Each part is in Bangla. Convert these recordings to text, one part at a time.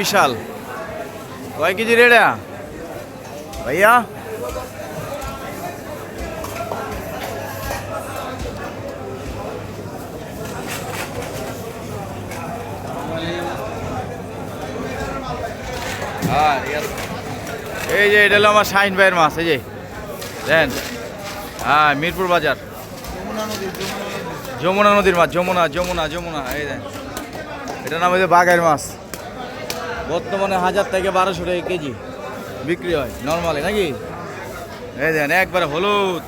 বিশাল। কয় কেজি রেডা ভাইয়া? এই যে, এটা হলো আমার শাহিন ভাইয়ের মাছ, এই যে। দেন। হ্যাঁ মিরপুর বাজার। যমুনা নদীর মাছ, যমুনা যমুনা যমুনা, এই দেন। এটা নাম হচ্ছে বাঘের মাছ। বর্তমানে হাজার থেকে বারোশো টাকা কেজি বিক্রি হয় নর্মালি নাকি? এই দেন, একবারে হলুদ।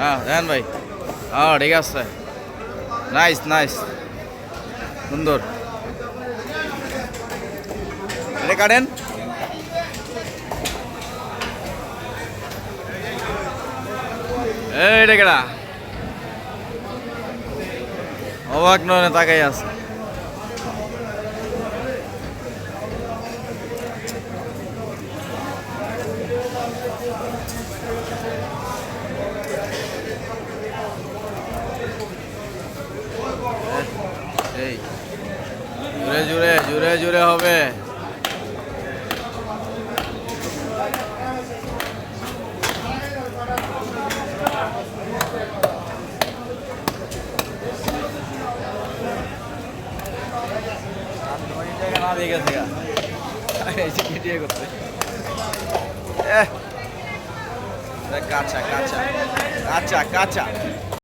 হ্যাঁ দেন ভাই। হ্যাঁ ঠিক আছে। নাইস নাইস সুন্দর। কাটেন। এই কেডা? অবাক নয় তাকাই আছে। এই। জুড়ে জুড়ে জুড়ে জুড়ে হবে। কাঁচা কাঁচা কাঁচা কাঁচা।